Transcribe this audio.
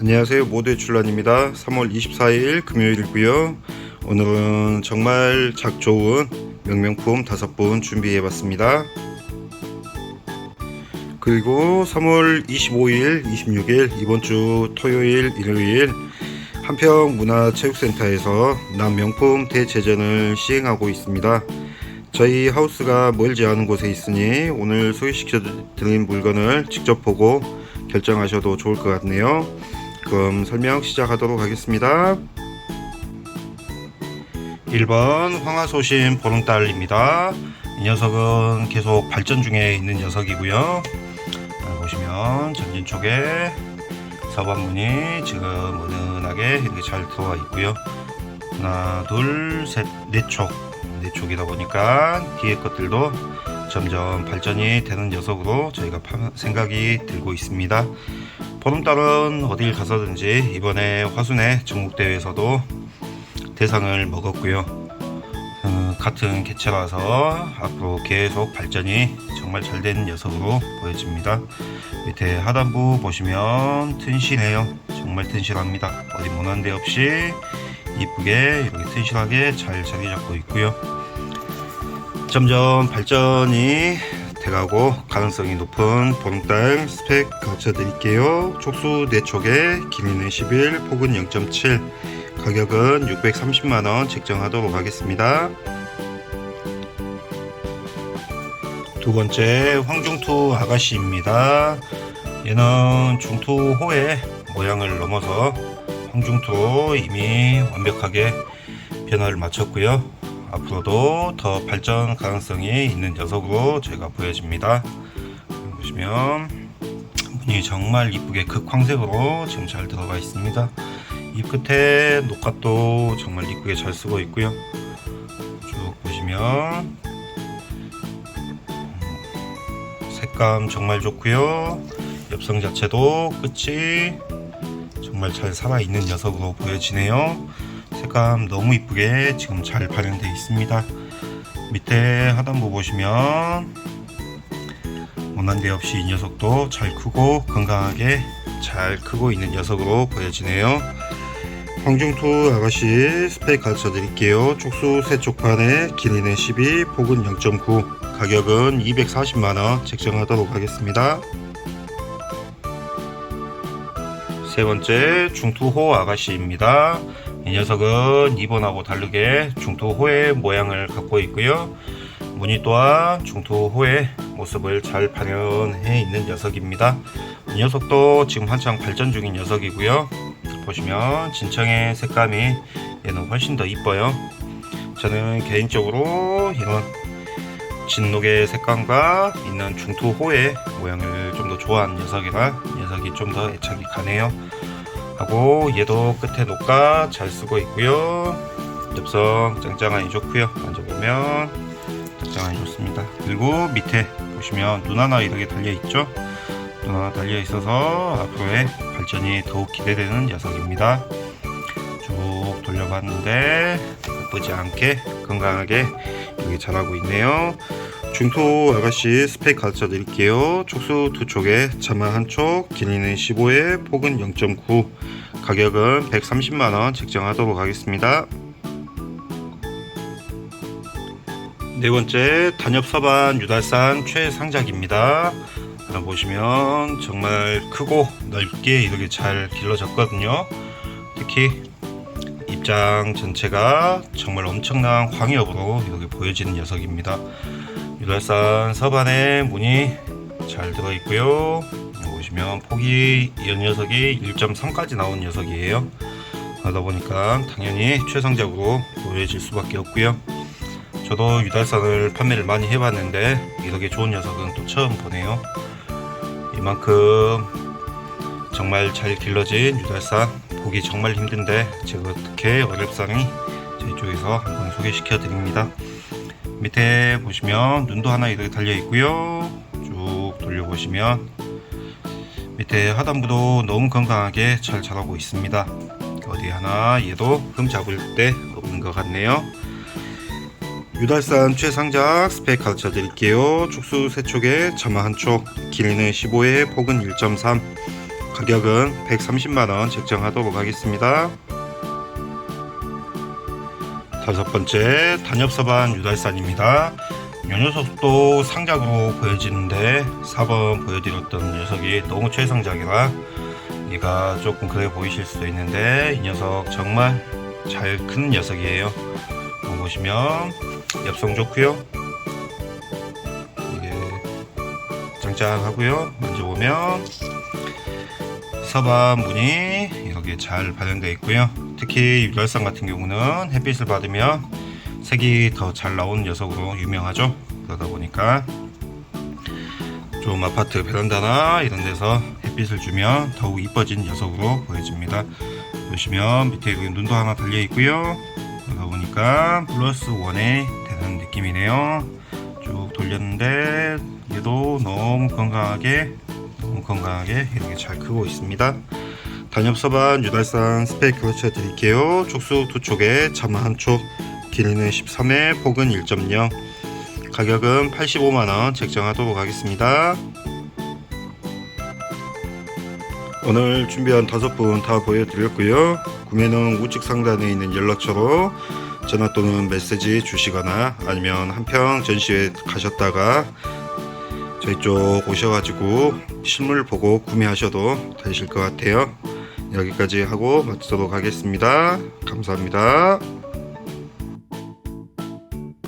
안녕하세요. 모두의 출란입니다. 3월 24일 금요일이고요. 오늘은 정말 작 좋은 명명품 다섯 분 준비해 봤습니다. 그리고 3월 25일 26일 이번 주 토요일 일요일 한평 문화체육센터에서 남명품 대제전을 시행하고 있습니다. 저희 하우스가 멀지 않은 곳에 있으니 오늘 소개시켜 드린 물건을 직접 보고 결정하셔도 좋을 것 같네요 그럼 설명 시작하도록 하겠습니다. 1번 황하소심 보름달입니다. 이 녀석은 계속 발전 중에 있는 녀석이고요. 자, 보시면 전진 쪽에 서반문이 지금 은은하게 이렇게 잘 들어와 있고요. 하나, 둘, 셋, 네 촉. 네 촉이다 보니까 뒤에 것들도 점점 발전이 되는 녀석으로 저희가 파- 생각이 들고 있습니다. 보름달은 어딜 가서든지 이번에 화순의 전국대회에서도 대상을 먹었고요. 어, 같은 개체라서 앞으로 계속 발전이 정말 잘 되는 녀석으로 보여집니다. 밑에 하단부 보시면 튼실해요. 정말 튼실합니다. 어디 모난 데 없이 이쁘게 이렇게 튼실하게 잘 자리 잡고 있고요. 점점 발전이 돼가고 가능성이 높은 보름달 스펙 가르쳐 드릴게요. 촉수 4촉에 길이는 11, 폭은 0.7, 가격은 630만원 책정하도록 하겠습니다. 두 번째 황중투 아가씨입니다. 얘는 중투호의 모양을 넘어서 황중투로 이미 완벽하게 변화를 마쳤고요. 앞으로도 더 발전 가능성이 있는 녀석으로 제가 보여집니다. 보시면 문이 정말 이쁘게 극황색으로 지금 잘 들어가 있습니다. 입 끝에 녹갓도 정말 이쁘게 잘 쓰고 있고요. 쭉 보시면 음, 색감 정말 좋고요. 엽성 자체도 끝이 정말 잘 살아있는 녀석으로 보여지네요. 색감 너무 이쁘게 지금 잘 발현되어 있습니다. 밑에 하단부 보시면 원한 데 없이 이 녀석도 잘 크고 건강하게 잘 크고 있는 녀석으로 보여지네요. 황중투 아가씨 스펙 가르쳐 드릴게요. 촉수 세 촉판에 길이는 12, 폭은 0.9, 가격은 240만원 책정하도록 하겠습니다. 세 번째 중투호 아가씨입니다. 이 녀석은 2번하고 다르게 중투호의 모양을 갖고 있고요. 무늬 또한 중투호의 모습을 잘 발현해 있는 녀석입니다. 이 녀석도 지금 한창 발전 중인 녀석이고요. 보시면 진청의 색감이 얘는 훨씬 더 이뻐요. 저는 개인적으로 이런 진녹의 색감과 있는 중투호의 모양을 좀 더 좋아하는 녀석이라 이 녀석이 좀 더 애착이 가네요. 하고 얘도 끝에 녹가 잘 쓰고 있고요. 엽성 짱짱하니 좋고요. 만져보면 짱짱하니 좋습니다. 그리고 밑에 보시면 눈 하나 이렇게 달려 있죠. 눈 하나 달려 있어서 앞으로의 발전이 더욱 기대되는 녀석입니다. 쭉 돌려봤는데 나쁘지 않게 건강하게 여기 자라고 있네요. 중토 아가씨 스펙 가르쳐 드릴게요. 촉수 두 촉에 자마 한 촉, 길이는 15에 폭은 0.9, 가격은 130만원 책정하도록 하겠습니다. 네 번째 단엽 서반 유달산 최상작입니다. 보시면 정말 크고 넓게 이렇게 잘 길러졌거든요. 특히 입장 전체가 정말 엄청난 광엽으로 이렇게 보여지는 녀석입니다. 유달산 서반에 문이 잘 들어 있고요. 보시면 폭이 이 녀석이 1.3까지 나온 녀석이에요. 그러다 보니까 당연히 최상작으로 보여질 수밖에 없고요. 저도 유달산을 판매를 많이 해봤는데 이렇게 좋은 녀석은 또 처음 보네요. 이만큼 정말 잘 길러진 유달산 보기 정말 힘든데 제가 어떻게 어렵사니 저희 쪽에서 한번 소개시켜 드립니다. 밑에 보시면 눈도 하나 이렇게 달려 있고요. 쭉 돌려보시면 밑에 하단부도 너무 건강하게 잘 자라고 있습니다. 어디 하나 얘도 흠 잡을 데 없는 것 같네요. 유달산 최상작 스펙 가르쳐 드릴게요. 촉수 3촉에 자마 1촉, 길이는 15에 폭은 1.3, 가격은 130만원 책정하도록 하겠습니다. 다섯 번째 단엽서반 유달산입니다. 이 녀석도 상작으로 보여지는데 4번 보여드렸던 녀석이 너무 최상작이라 얘가 조금 그래 보이실 수도 있는데 이 녀석 정말 잘 큰 녀석이에요. 보시면 엽성 좋고요. 이게 짱짱하고요. 만져보면 서반 문이 이렇게 잘 발현되어 있고요. 특히 유달산 같은 경우는 햇빛을 받으면 색이 더 잘 나오는 녀석으로 유명하죠. 그러다 보니까 좀 아파트 베란다나 이런 데서 햇빛을 주면 더욱 이뻐진 녀석으로 보여집니다. 보시면 밑에 여기 눈도 하나 달려 있고요. 그러다 보니까 플러스 원에 되는 느낌이네요. 쭉 돌렸는데 얘도 너무 건강하게 너무 건강하게 이렇게 잘 크고 있습니다. 단엽서반 유달산 스펙 교체 드릴게요. 촉수 두 촉에 자마 한 촉, 길이는 13회, 폭은 1.0. 가격은 85만원 책정하도록 하겠습니다. 오늘 준비한 다섯 분 다 보여드렸고요. 구매는 우측 상단에 있는 연락처로 전화 또는 메시지 주시거나 아니면 한평 전시회 가셨다가 저희 쪽 오셔가지고 실물 보고 구매하셔도 되실 것 같아요. 여기까지 하고 마치도록 하겠습니다. 감사합니다.